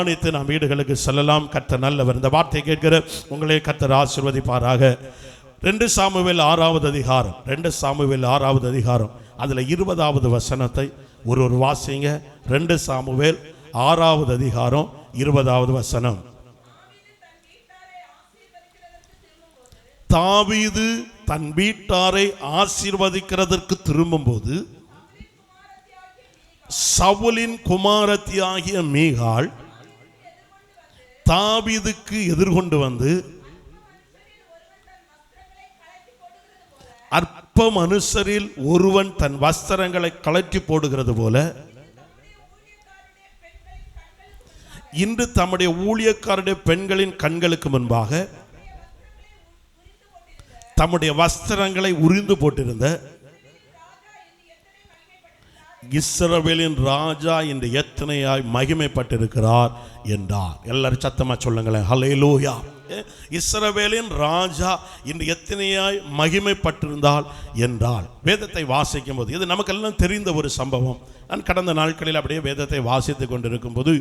அனைத்து நாம் வீடுகளுக்கு செல்லலாம். கத்த நல்லவர். இந்த வார்த்தை கேட்கிற உங்களே கத்தர் ஆசிர்வதிப்பாராக. ரெண்டு சாமுவேல் ஆறாவது அதிகாரம். ரெண்டு சாமுவேல் ஆறாவது அதிகாரம். அதில் இருபதாவது வசனத்தை ஒரு ஒரு வாசிங்க. ரெண்டு சாமுவேல் ஆறாவது அதிகாரம் இருபதாவது வசனம். தாவீது தன் வீட்டாரை ஆசீர்வதிக்கிறதற்கு திரும்பும்போது சவுலின் குமாரத்தி ஆகிய மீகாள் தாவிதுக்கு எதிர்கொண்டு வந்து அற்ப மனுஷரில் ஒருவன் தன் வஸ்திரங்களை கழற்றி போடுகிறது போல இன்று தம்முடைய ஊழியக்காருடைய பெண்களின் கண்களுக்கு முன்பாக தம்முடைய வஸ்திரங்களை உரிந்து போட்டிருந்த இஸ்ரவேலின் ராஜா என்று எத்தனையாய் மகிமைப்பட்டிருக்கிறார் என்றார். எல்லாரும் சத்தமாக சொல்லுங்களேன். ஹalleluya இஸ்ரவேலின் ராஜா இன்று எத்தனையாய் மகிமைப்பட்டிருந்தால் என்றால் வேதத்தை வாசிக்கும் போது இது நமக்கெல்லாம் தெரிந்த ஒரு சம்பவம். நான் கடந்த நாட்களில் அப்படியே வேதத்தை வாசித்து கொண்டிருக்கும் போது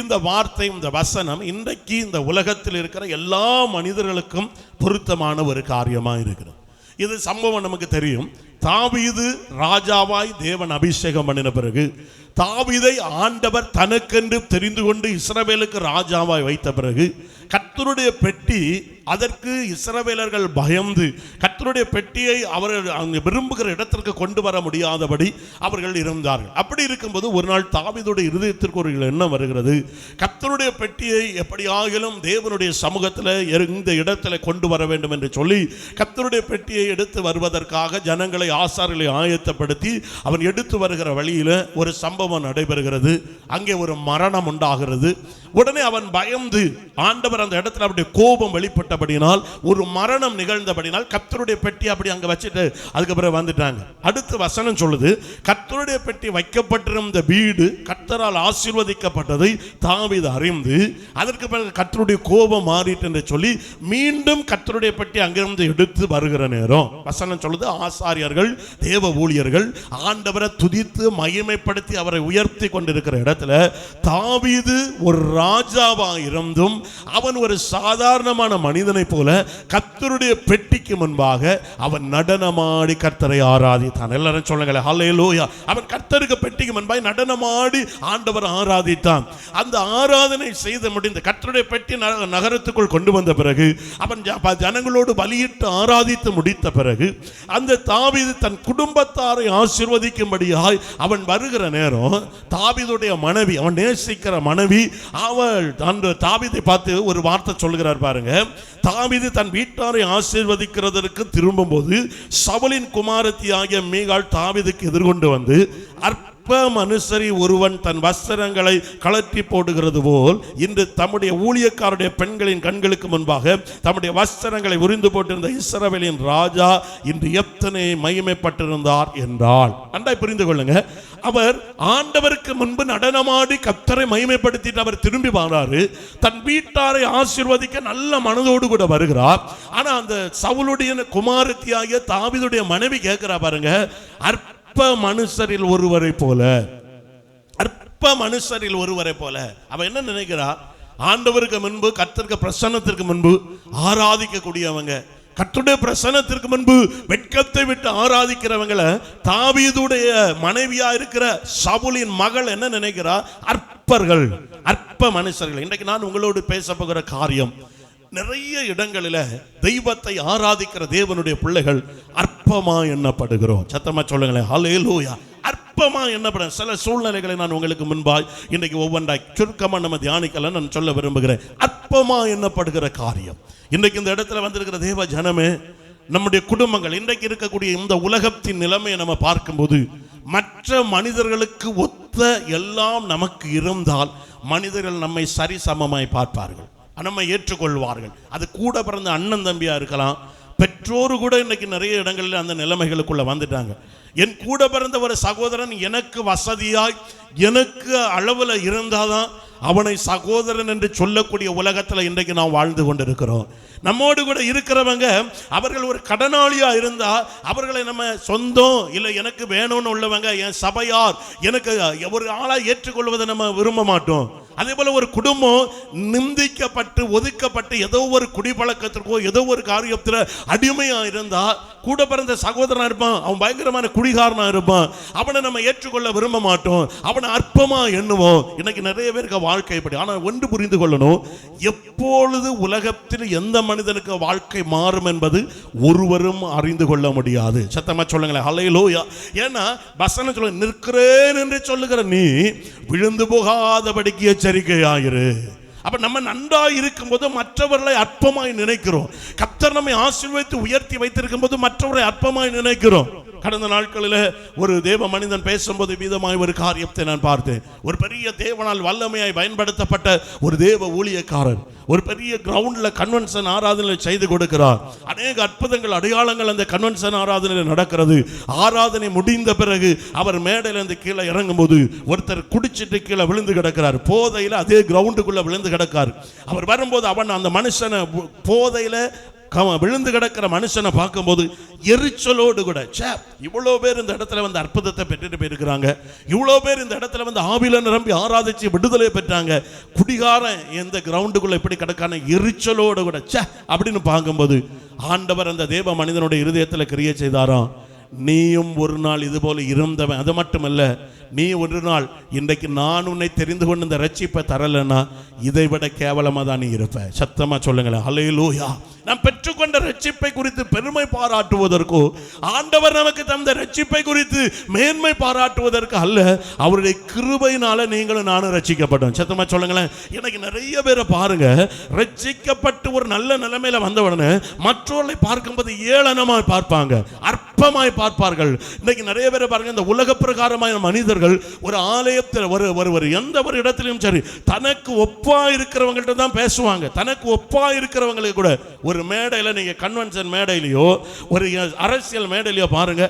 இந்த வார்த்தை இந்த வசனம் இன்றைக்கு இந்த உலகத்தில் இருக்கிற எல்லா மனிதர்களுக்கும் பொருத்தமான ஒரு காரியமாக இருக்கிறது. இது சம்பவம் நமக்கு தெரியும். தாவீது ராஜாவாய் தேவன் அபிஷேகம் பண்ணின பிறகு தாவீதை ஆண்டவர் தனக்கென்று தெரிந்து கொண்டு இஸ்ரவேலுக்கு ராஜாவாய் வைத்த பிறகு கர்த்தருடைய பெட்டி அதற்கு இஸ்ரவேலர்கள் பயந்து கர்த்தருடைய பெட்டியை அவர்கள் அங்கு விரும்புகிற இடத்திற்கு கொண்டு வர முடியாதபடி அவர்கள் இருந்தார்கள். அப்படி இருக்கும்போது ஒரு நாள் தாவிதுடைய இருதயத்திற்கு ஒரு எண்ணம் வருகிறது. கர்த்தருடைய பெட்டியை எப்படியாகிலும் தேவனுடைய சமூகத்தில் இந்த இடத்துல கொண்டு வர வேண்டும் என்று சொல்லி கர்த்தருடைய பெட்டியை எடுத்து வருவதற்காக ஜனங்களை ஆசாரிகளை ஆயத்தப்படுத்தி அவன் எடுத்து வருகிற வழியில் ஒரு சம்பவம் நடைபெறுகிறது. அங்கே ஒரு மரணம் உண்டாகிறது. உடனே அவன் பயந்து ஆண்டவர் அந்த இடத்துல அவருடைய கோபம் வெளிப்பட்டபடினால் ஒரு மரணம் நிகழ்ந்தபடினால் கத்தருடைய பெட்டி அப்படி அங்க வச்சுட்டு அதுக்கப்புறம் வந்துட்டாங்க. அடுத்து வசனம் சொல்லுது கத்தருடைய பெட்டி வைக்கப்பட்டிருந்த வீடு கத்தரால் ஆசீர்வதிக்கப்பட்டதை தாவித அறிந்து அதற்கு பிறகு கத்தருடைய கோபம் மாறிட்டு என்று சொல்லி மீண்டும் கத்தருடைய பெட்டி அங்கிருந்து எடுத்து வருகிற நேரம். வசனம் சொல்லுது ஆசாரியர்கள் தேவ ஊழியர்கள் ஆண்டவரை துதித்து மகிமைப்படுத்தி அவரை உயர்த்தி கொண்டிருக்கிற இடத்துல தாவீது ஒரு ராஜாவாக இருந்தும் அவன் ஒரு சாதாரணமான மனிதன் மனிதனைப் போல கர்த்தருடைய பெட்டிக்கு முன்பாக அவன் நடனமாடி கர்த்தரை ஆராதித்தான். எல்லாரும் சொல்லுங்களேன் ஹalleluya. அவன் கர்த்தருக்கு பெட்டிக்கு முன்பாக நடனமாடி ஆண்டவர் ஆராதித்தான். அந்த ஆராதனை செய்து முடிந்த கர்த்தருடைய பெட்டி நகரத்துக்குள் கொண்டு வந்த பிறகு அவன் ஜ- ஜனங்களோடு பலியிட்டு ஆராதித்து முடித்த பிறகு அந்த தாவிது தன் குடும்பத்தாரை ஆசிர்வதிக்கும்படியாய் அவன் வருகிற நேரம் தாவிதுடைய மனைவி அவன் நேசிக்கிற மனைவி அவள் அந்த தாவிதை பார்த்து ஒரு வார்த்தை சொல்லுகிறார் பாருங்க தாவிது தன் வீட்டாரை ஆசீர்வதிக்கிறதற்கு திரும்பும்போது சவலின் குமாரத்தி ஆகிய மீகால் தாவிதுக்கு எதிர்கொண்டு வந்து அற்ப அனுசரி ஒருவன் தன் வஸ்திரங்களை கழற்றி போடுகிறது போல் இன்று தம்முடைய ஊழியக்காருடைய பெண்களின் கண்களுக்கு முன்பாக தம்முடைய வஸ்திரங்களை உரிந்து போட்டிருந்த இஸ்ரவேலின் ராஜா இன்று எத்தனை மகிமைப்பட்டிருந்தார் என்றால். அண்டாய் புரிந்து கொள்ளுங்க. அவர் ஆண்டவருக்கு முன்பு நடனமாடி கத்தரை மகிமைப்படுத்திட்டு அவர் திரும்பி வராரு. தன் வீட்டாரை ஆசீர்வதிக்க நல்ல மனதோடு கூட வருகிறார். ஆனா அந்த சவுளுடைய குமாரத்தியாகிய தாவிதுடைய மனைவி கேட்கிறா பாருங்க அற்ப அற்ப மனுஷரில் ஒருவரை போல. அற்ப மனுஷரில் ஒருவரை போல. அவ என்ன நினைக்கிறா? ஆண்டவருக்கு முன்பு கத்திற்கு பிரசன்னத்திற்கு முன்பு ஆராதிக்கக்கூடியவங்க. கத்துடைய பிரசன்னத்திற்கு முன்பு வெட்கத்தை விட்டு ஆராதிக்கிறவங்களை தாவீதுடைய மனைவியா இருக்கிற சவுலின் மகள் என்ன நினைக்கிறா? அற்பர்கள். அற்ப மனுஷர்கள். இன்றைக்கு நான் உங்களோடு பேச போகிற காரியம் நிறைய இடங்களில் தெய்வத்தை ஆராதிக்கிற தேவனுடைய பிள்ளைகள் அற்பமா எண்ணப்படுகிறோம். சத்தமா சொல்லுங்களேன். ஹalleluya அற்பமா எண்ணப்பட சில சூழ்நிலைகளை நான் உங்களுக்கு முன்பாய் இன்றைக்கு ஒவ்வொன்றாய் சுருக்கமா நம்ம தியானிக்கலாம் நான் சொல்ல விரும்புகிறேன். அற்பமா எண்ணப்படுகிற காரியம். இன்றைக்கு இந்த இடத்துல வந்திருக்கிற தேவ ஜனமே நம்முடைய குடும்பங்கள் இன்றைக்கு இருக்கக்கூடிய இந்த உலகத்தின் நிலைமையை நம்ம பார்க்கும்போது மற்ற மனிதர்களுக்கு ஒத்த எல்லாம் நமக்கு இருந்தால் மனிதர்கள் நம்மை சரிசமமாய் பார்ப்பார்கள். நம்மை ஏற்றுக்கொள்வார்கள். அது கூட பிறந்த அண்ணன் தம்பியாக இருக்கலாம். பெற்றோர் கூட இன்னைக்கு நிறைய இடங்களில் அந்த நிலைமைகளுக்குள்ளே வந்துட்டாங்க. என் கூட பிறந்த ஒரு சகோதரன் எனக்கு வசதியாய் எனக்கு அளவில் இருந்தாதான் அவனை சகோதரன் என்று சொல்லக்கூடிய உலகத்தில் இன்றைக்கு நாம் வாழ்ந்து கொண்டிருக்கிறோம். நம்மோடு கூட இருக்கிறவங்க அவர்கள் ஒரு கடனாளியா இருந்தா அவர்களை நம்ம சொந்தம் இல்லை எனக்கு வேணும்னு உள்ளவங்க என் சபையார் எனக்கு ஒரு ஆளாக ஏற்றுக்கொள்வதை நம்ம விரும்ப மாட்டோம். அதே போல ஒரு குடும்பம் நிந்திக்கப்பட்டு ஒதுக்கப்பட்டு ஏதோ ஒரு குடிப்பழக்கத்திற்கோ ஏதோ ஒரு காரியத்தில் அடிமையா இருந்தா கூட பிறந்த சகோதரனா இருப்பான் அவன் பயங்கரமான குடிகாரனா இருப்பான் அவனை நம்ம ஏற்றுக்கொள்ள விரும்ப மாட்டோம் அவனை அற்பமா எண்ணுவோம். இன்னைக்கு நிறைய பேருக்கு வாழ்க்கை இப்படி. ஆனால் ஒன்று புரிந்து கொள்ளணும் எப்பொழுது உலகத்தில் எந்த மனிதனுக்கு வாழ்க்கை மாறும் என்பது ஒருவரும் அறிந்து கொள்ள முடியாது. சத்தமா சொல்லுங்களேன். ஹalleluya ஏன்னா வசனம் சொல்ல நிற்கிறேன் என்று சொல்லுகிற நீ விழுந்து போகாதபடிக்கு எச்சரிக்கையாயிரு. அப்ப நம்ம நன்றா இருக்கும்போது மற்றவர்களை அற்பமாய் நினைக்கிறோம். கத்தர் நம்மை ஆசீர்வதித்து உயர்த்தி வைத்திருக்கும் போது மற்றவரை அற்பமாய் நினைக்கிறோம். கடந்த நாட்களில் ஒரு தேவ மனிதன் பேசும்போது விதமாய் ஒரு காரியத்தை நான் பார்த்தேன். ஒரு பெரிய தேவனால் வல்லமையாய் பயன்படுத்தப்பட்ட ஒரு தேவ ஊழியக்காரர் ஒரு பெரிய கிரவுண்டில் கன்வென்ஷன் ஆராதனை செய்து கொடுக்கிறார். அநேக அற்புதங்கள் அடையாளங்கள் அந்த கன்வென்ஷன் ஆராதனையில் நடக்கிறது. ஆராதனை முடிந்த பிறகு அவர் மேடையிலிருந்து கீழே இறங்கும்போது ஒருத்தர் குடிச்சிட்டு கீழே விழுந்து கிடக்கிறார். போதையில் அதே கிரவுண்டுக்குள்ளே விழுந்து கிடக்கார். அவர் வரும்போது அவன் அந்த மனுஷனை போதையில் கவன் விழுந்து கிடக்கிற மனுஷனை பார்க்கும்போது எரிச்சலோடு கூட சே இவ்வளோ பேர் இந்த இடத்துல வந்து அற்புதத்தை பெற்றுட்டு போயிருக்கிறாங்க. இவ்வளோ பேர் இந்த இடத்துல வந்து ஆவில நிரம்பி ஆராதிச்சு விடுதலை பெற்றாங்க. குடிகாரன் எந்த கிரவுண்டுக்குள்ள இப்படி கிடக்கான எரிச்சலோடு கூட ச்சே அப்படின்னு பார்க்கும்போது ஆண்டவர் அந்த தேவ மனிதனுடைய இருதயத்தில் கிரியை செய்தாராம். நீயும் ஒரு நாள் இது போல இருந்தவன். அது மட்டுமல்ல நீ ஒரு நாள் இன்றைக்கு நான் உன்னை தெரிந்து கொண்டு இந்த ரட்சிப்பை தரலைன்னா இதை விட கேவலமாக தான் நீ இருப்ப. சத்தமா சொல்லுங்களேன். ஹalleluya நாம் பெற்றுக்கொண்ட ரட்சிப்பை குறித்து பெருமை பாராட்டுவதற்கோ ஆண்டவர் நமக்கு தந்த ரட்சிப்பை குறித்து மேன்மை பாராட்டுவதற்கு அல்ல அவருடைய கிருபையினால நீங்களும் நானும் ரட்சிக்கப்பட்டோம். சத்தமா சொல்லுங்களேன். எனக்கு நிறைய பேரை பாருங்க. ரட்சிக்கப்பட்டு ஒரு நல்ல நிலைமையில வந்த உடனே மற்றவர்களை பார்க்கும்போது ஏளனமாக பார்ப்பாங்க. அற்பமாய் பார்ப்பார்கள். இன்னைக்கு நிறைய பேரை பாருங்க இந்த உலக பிரகாரமான மனிதர்கள் ஒரு ஆலயத்தில் ஒரு ஒரு ஒரு எந்த ஒரு இடத்துலையும் சரி தனக்கு ஒப்பா இருக்கிறவங்கள்ட்ட தான் பேசுவாங்க. தனக்கு ஒப்பா இருக்கிறவங்களுக்கு கூட ஒரு மேடையில் நீங்க கன்வென்ஷன் மேடையிலையோ ஒரு அரசியல் மேடையிலையோ பாருங்க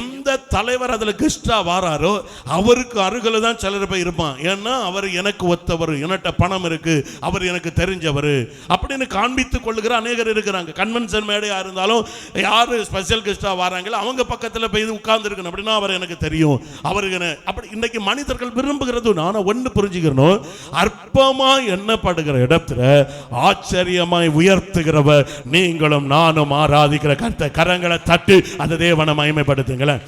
எந்த தலைவர் அதில் கெஸ்டா வாராரோ அவருக்கு அருகில் தான் சிலர் போய் இருப்பான். ஏன்னா அவர் எனக்கு ஒத்தவர் என்னட்ட பணம் இருக்கு அவர் எனக்கு தெரிஞ்சவர் அப்படின்னு காண்பித்துக் கொள்ளுகிற அநேகர் இருக்கிறாங்க. கன்வென்ஷன் மேடையாக இருந்தாலும் யார் ஸ்பெஷல் கெஸ்டாக வராங்களோ அவங்க பக்கத்தில் போய் உட்கார்ந்துருக்கணும். அப்படின்னா அவர் எனக்கு தெரியும். அவருக்கு அப்படி இன்னைக்கு மனிதர்கள் விரும்புகிறது நான் ஒன்று புரிஞ்சுக்கணும். அற்பமாக எண்ணப்படுகிற இடத்துல ஆச்சரியமாய் உயர்த்துகிறவர் நீங்களும் நானும் ஆராதிக்கிற கருத்தை கரங்களை தட்டு அந்த தேவனை மயமைப்படுத்துங்களேன்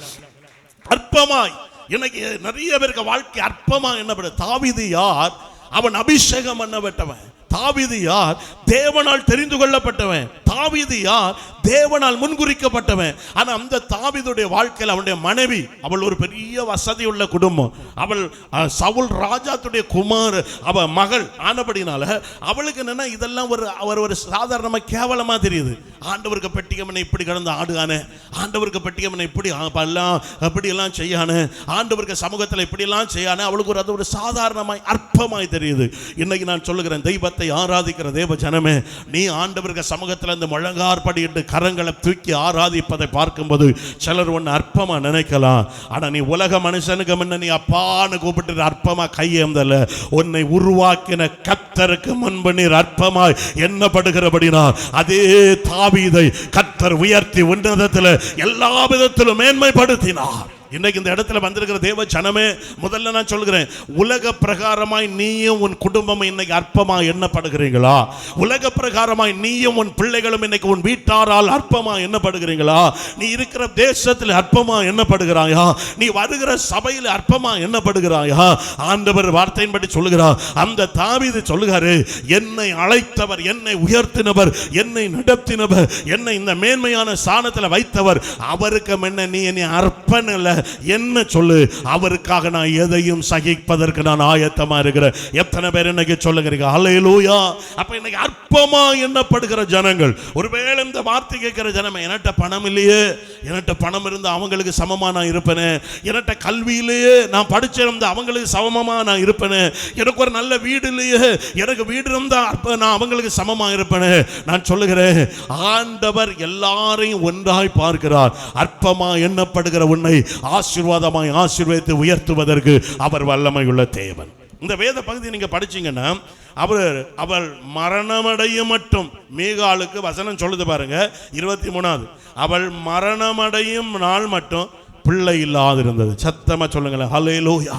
அற்பமாய் இன்னைக்கு நிறைய பேருக்கு வாழ்க்கை அற்பமாக என்னப்பட தாவிது யார்? அவன் அபிஷேகம் பண்ணப்பட்டவன் தாவிது யார்? தேவனால் தெரிந்து கொள்ளப்பட்டவன். தாவிது யார்? தேவனால் முன்குறிக்கப்பட்டவன். ஆனால் அந்த தாவிதுடைய வாழ்க்கையில் அவனுடைய மனைவி அவள் ஒரு பெரிய வசதி உள்ள குடும்பம். அவள் சவுல் ராஜாத்துடைய குமார் அவ மகள் ஆனபடினால அவளுக்கு என்னன்னா இதெல்லாம் ஒரு அவர் ஒரு சாதாரணமா கேவலமா தெரியுது. ஆண்டவருக்கு பெட்டியம்மனை இப்படி கடந்து ஆடுகானே. ஆண்டவருக்கு பெட்டியம்மனை இப்படி ஆ, பண்ணலாம் அப்படி எல்லாம் செய்யானே. ஆண்டவருக்கு சமூகத்தில் இப்படி எல்லாம் செய்யானே. அவளுக்கு ஒரு அது ஒரு சாதாரணமாய் அற்பமாய் தெரியுது. இன்னைக்கு நான் சொல்லுகிறேன் தெய்வத்தை ஆராதிக்கிற தேவ ஜனமே நீ ஆண்டவர்கள் சமூகத்தில் இந்த முழங்கார்படியிட்டு கரங்களை தூக்கி ஆராதிப்பதை பார்க்கும்போது சிலர் ஒன்று அற்பமா நினைக்கலாம். ஆனா நீ உலக மனுஷனுக்கு முன்ன நீ அப்பான்னு கூப்பிட்டு அற்பமாக கையேந்தல. உன்னை உருவாக்கின கத்தருக்கு முன்பு நீர் அற்பமாய் எண்ணப்படுகிறபடினா அதே தாவீதை கத்தர் உயர்த்தி உன்னதத்தில் எல்லா விதத்திலும் மேன்மைப்படுத்தினார். இன்னைக்கு இந்த இடத்துல வந்திருக்கிற தேவ ஜனமே முதல்ல நான் சொல்கிறேன் உலக பிரகாரமாய் நீயும் உன் குடும்பமும் இன்னைக்கு அற்பமா எண்ணப்படுகிறீங்களா? உலக பிரகாரமாய் நீயும் உன் பிள்ளைகளும் இன்னைக்கு உன் வீட்டாரால் அற்பமா எண்ணப்படுகிறீங்களா? நீ இருக்கிற தேசத்தில் அற்பமா எண்ணப்படுகிறாயா? நீ வருகிற சபையில் அற்பமா எண்ணப்படுகிறாயா? ஆண்டவர் வார்த்தையின்படி சொல்லுகிறார் அந்த தாவிது சொல்லுகிறாரு என்னை அழைத்தவர் என்னை உயர்த்தினவர் என்னை நடத்தினவர் என்னை இந்த மேன்மையான ஸ்தானத்தில் வைத்தவர் அவருக்கு முன்ன நீ என்னை அர்ப்பணில்லை என்ன சொல்லு? அவருக்காக நான் எதையும் சகிப்பதற்கு நான் ஆயத்தமா இருக்கிறேன். எத்தனை பேர் இன்னைக்கு சொல்லுகிறீங்க அலையலூயா அப்ப இன்னைக்கு அற்பமா எண்ணப்படுகிற ஜனங்கள். ஒருவேளை இந்த வார்த்தை கேட்கிற ஜனமே என்கிட்ட பணம் இல்லையே. என்கிட்ட பணம் இருந்து அவங்களுக்கு சமமா நான் இருப்பேனே. என்கிட்ட கல்வியிலேயே நான் படிச்சிருந்தா அவங்களுக்கு சமமா நான் இருப்பேனே. எனக்கு ஒரு நல்ல வீடு இல்லையே. எனக்கு வீடு இருந்தா அப்ப நான் அவங்களுக்கு சமமா இருப்பேனே. நான் சொல்லுகிறேன் ஆண்டவர் எல்லாரையும் ஒன்றாய் பார்க்கிறார். அற்பமா எண்ணப்படுகிற உன்னை ஆசீர்வாதமாய் ஆசீர்வதித்து உயர்த்துவதற்கு அவர் வல்லமை உள்ள தேவன். இந்த வேத பகுதி நீங்க படிச்சீங்கன்னா அவர் அவள் மரணமடையும் மட்டும். மீகாலுக்கு வசனம் சொல்லுது பாருங்க இருபத்தி மூணாவது. அவள் மரணமடையும் நாள் மட்டும் பிள்ளை இல்லாதிருந்தது. சத்தமா சொல்லுங்களேன் ஹalleluya.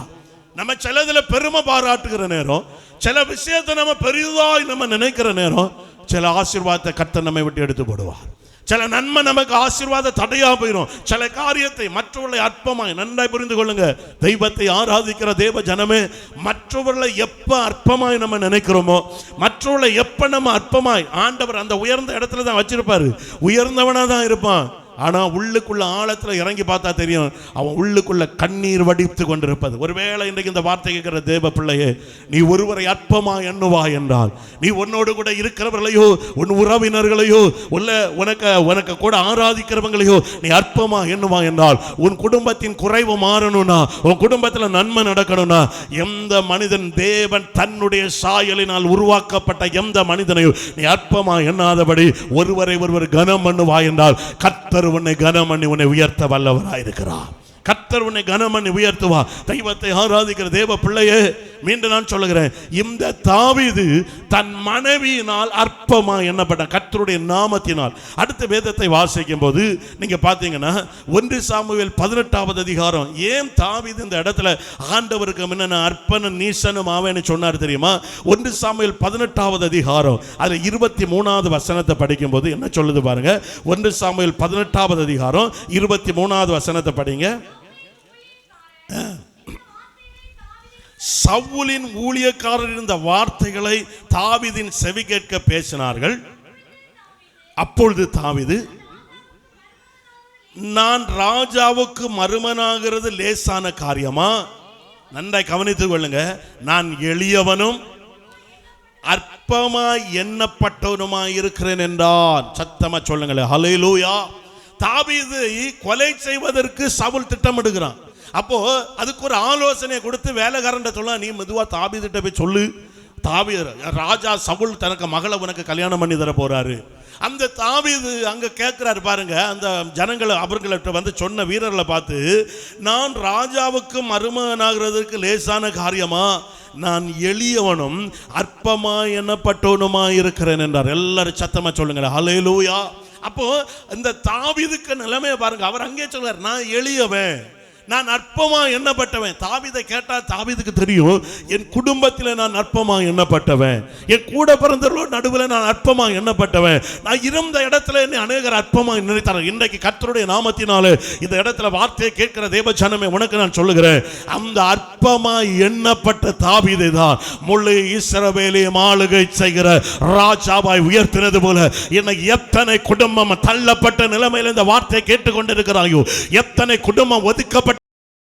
நம்ம சிலதுல பெருமை பாராட்டுகிற நேரம் சில விஷயத்தை நம்ம பெரிதாய் நம்ம நினைக்கிற நேரம் சில ஆசீர்வாதத்தை கத்த நம்மை விட்டு எடுத்து போடுவார். சில நன்மை நமக்கு ஆசீர்வாத தடையா போயிடும் சில காரியத்தை மற்றவர்களை அற்பமாய் நன்றாய் புரிந்து கொள்ளுங்க. தெய்வத்தை ஆராதிக்கிற தேவ ஜனமே மற்றவர்களை எப்ப அற்பமாய் நம்ம நினைக்கிறோமோ மற்றவர்களை எப்ப நம்ம அற்பமாய் ஆண்டவர் அந்த உயர்ந்த இடத்துல தான் வச்சிருப்பாரு. உயர்ந்தவனா தான் இருப்பான். ஆனால் உள்ளுக்குள்ள ஆழத்தில் இறங்கி பார்த்தா தெரியும் அவன் உள்ளுக்குள்ள கண்ணீர் வடித்து கொண்டிருப்பது. ஒருவேளை இன்றைக்கு இந்த வார்த்தை கேட்கிற தேவ பிள்ளையே நீ ஒருவரை அற்பமா எண்ணுவா என்றால் நீ உன்னோடு கூட இருக்கிறவர்களையோ உன் உறவினர்களையோ உள்ள உனக்கு உனக்கு கூட ஆராதிக்கிறவங்களையோ நீ அற்பமா எண்ணுவா என்றால் உன் குடும்பத்தின் குறைவு மாறணும்னா உன் குடும்பத்தில் நன்மை நடக்கணும்னா எந்த மனிதன் தேவன் தன்னுடைய சாயலினால் உருவாக்கப்பட்ட எந்த மனிதனையும் நீ அற்பமா எண்ணாதபடி ஒருவரை ஒருவர் கனம் பண்ணுவா என்றால் கத்தர் கத்தர் உன்னை கனம் பண்ணி உன்னை உயர்த்த வல்லவராயிருக்கிறார். கத்தர் உன்னை கனம் பண்ணி உயர்த்துவா தெய்வத்தை ஆராதிக்கிற தேவ பிள்ளையே மீண்டும் நான் சொல்லுகிறேன். இந்த தாவீது தன் மனைவியினால் அற்பமா எண்ணப்பட்ட கர்த்தருடைய நாமத்தினால். அடுத்த வேதத்தை வாசிக்கும் போது நீங்க பார்த்தீங்கன்னா ஒன்று சாமுவேல் பதினெட்டாவது அதிகாரம். ஏன் தாவீது இந்த இடத்துல ஆண்டவருக்கு முன்ன அற்பனும் நீசனும் ஆவேன்னு சொன்னார் தெரியுமா? ஒன்று சாமுவேல் பதினெட்டாவது அதிகாரம். அதுல இருபத்தி மூணாவது வசனத்தை படிக்கும் போது என்ன சொல்லுது பாருங்க. ஒன்று சாமுவேல் பதினெட்டாவது அதிகாரம் இருபத்தி மூணாவது வசனத்தை படிங்க. சவுலின் ஊழியக்காரர் இருந்த வார்த்தைகளை தாவிதின் செவி கேட்க பேசினார்கள். அப்பொழுது தாவிது நான் ராஜாவுக்கு மருமனாகிறது லேசான காரியமா? நன்றாய் கவனித்துக் கொள்ளுங்க. நான் எளியவனும் அற்பமாய் எண்ணப்பட்டவனுமாய் இருக்கிறேன் என்றான். சத்தமா சொல்லுங்களேன். ஹalleluya. தாவிதை கொலை செய்வதற்கு சவுல் திட்டமிடுகிறான். அப்போ அதுக்கு ஒரு ஆலோசனை கொடுத்து வேலைக்காரன் சொல்லலாம் நீ மெதுவாக தாபிதிட்ட போய் சொல்லு. தாவி ராஜா சவுல் தனக்கு மகளை உனக்கு கல்யாணம் பண்ணி தர போறாரு. அந்த தாவீது அங்க கேட்கிறாரு பாருங்க அந்த ஜனங்களை அவர்கள்ட்ட வந்து சொன்ன வீரர்களை பார்த்து நான் ராஜாவுக்கு மருமகனாகிறதுக்கு லேசான காரியமா? நான் எளியவனும் அற்பமா எண்ணப்பட்டவனுமா இருக்கிறேன் என்றார். எல்லாரும் சத்தமா சொல்லுங்க லூயா அப்போ இந்த தாவீதுக்கு நிலைமையை பாருங்க. அவர் அங்கே சொல்றார் நான் எளியவன். நான் அற்பமாக எண்ணப்பட்டவன். தாவிதை கேட்டால் தாவிதுக்கு தெரியும் என் குடும்பத்தில் நான் அற்பமாக எண்ணப்பட்டவன். என் கூட பிறந்தவர்களோட நடுவில் நான் அற்பமாக எண்ணப்பட்டவன். நான் இருந்த இடத்துல என்னை அநேகர் அற்பமாக நினைத்தார் இன்றைக்கு கத்தருடைய நாமத்தினால இந்த இடத்துல வார்த்தையை கேட்கிற தேவச்சனமே உனக்கு நான் சொல்லுகிறேன். அந்த அற்பமாக எண்ணப்பட்ட தாவிதை தான் முழு இஸ்ரவேலையும் ஆளுகை செய்கிற ராஜாவாய் உயர்த்தினது போல என்னை எத்தனை குடும்பம் தள்ளப்பட்ட நிலைமையில் இந்த வார்த்தையை கேட்டுக்கொண்டிருக்கிறாயோ எத்தனை குடும்பம் ஒதுக்கப்பட்ட